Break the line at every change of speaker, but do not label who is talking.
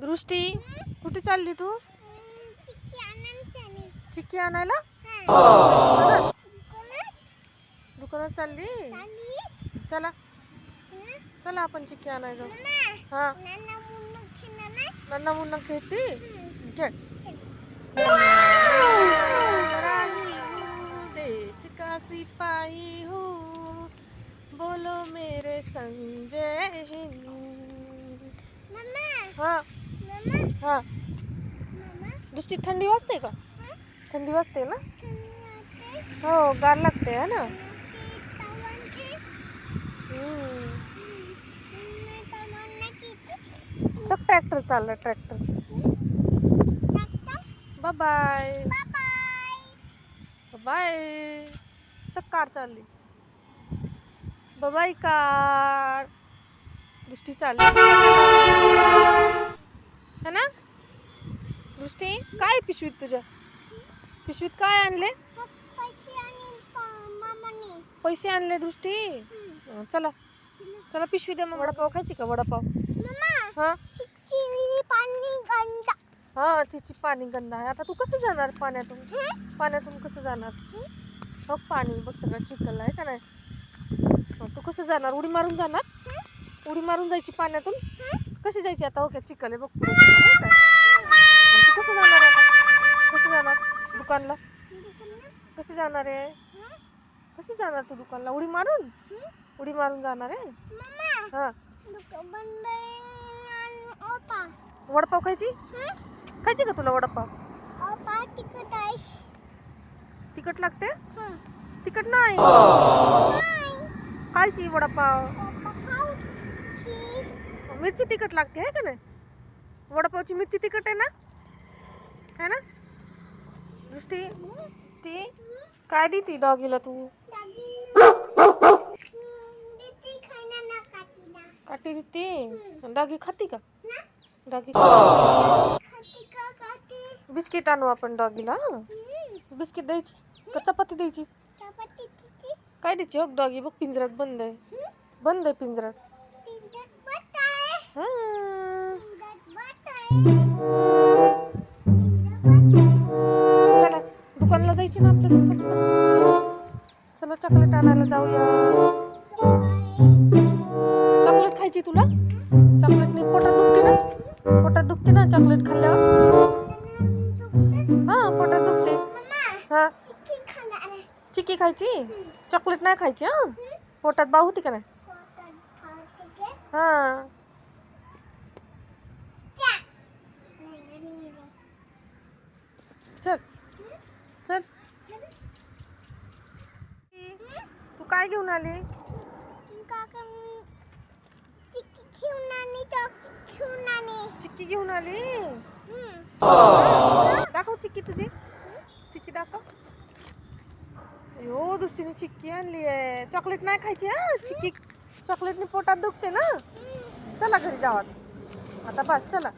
दृष्टी कुठे चालली तू? चिक्की आणायला? दुकानात? चालली? चला. चला आपण चिक्की आणायला जाऊ. हा. नन्ना मुन्ना खेळती? खेळ देश का सिपाही हूँ. बोलो मेरे संजय हिंद. हा. हा. दृष्टी थंडी वाजते का? थंडी वाजते ना? हो गार लागते है ना? तर ट्रॅक्टर चालला ट्रॅक्टर. बाय बाय बाय तर कार चालली. Bye car. दृष्टी चालली है ना दृष्टी काय पिशवीत तुझ्या? पिशवीत काय आणले? पैसे आणले दृष्टी? हं, चला चला पिशवी दे मग. वडापाव खायची का वडापाव? हा? हा चिची पाणी गंदा आहे. आता तू कसं जाणार पाण्यातून? पाण्यातून कसं जाणार? हो? पाणी बघ सगळं चिखल आहे का नाही? हो, तू कसं जाणार? उडी मारून जाणार? उडी मारून जायची पाण्यातून? कशी जायची आता? ओके चिखल आहे बघ. तू कसं जाणार? दुकानला? कशी जाणार आहे? कशी जाणार तू दुकानला? उडी मारून? उडी मारून जाणार आहे? हा. वडापाव खायची? खायची का तुला वडापाव? तिखट लागते? तिखट नाही. खायची वडापाव. मिरची तिखट लागते आहे का नाही? वडापावची मिरची तिखट आहे ना? है ना? दृष्टी? ती काय देती डॉगीला तू? काटी देते? डॉगी खाती का? डॉगी बिस्किट आणू आपण डॉगीला बिस्किट द्यायची का चपाती द्यायची? काय द्यायची हो डॉगी? बघ पिंजऱ्यात बंद आहे. बंद आहे पिंजऱ्यात. हा. दुकानला ना आपल्याला चल चला चला चॉकलेट आणायला जाऊया. चॉकलेट खायची तुला? चॉकलेटने पोटात दुखते ना? पोटात दुखते ना चॉकलेट खाल्ल्यावर? हा पोटात दुखते. हा. चिक्की खायची? चॉकलेट नाही खायची हा? पोटात बाऊ होती का नाही? हा. चल. चल. तू काय घेऊन आली? चिक्की घेऊन आली दाखव चिक्की तुझी. चिक्की दाखव. हो दृष्टीने चिक्की आणली आहे. चॉकलेट नाही खायची हा? चिक्की चॉकलेटने पोटात दुखते ना? चला घरी जावा. आता बस चला.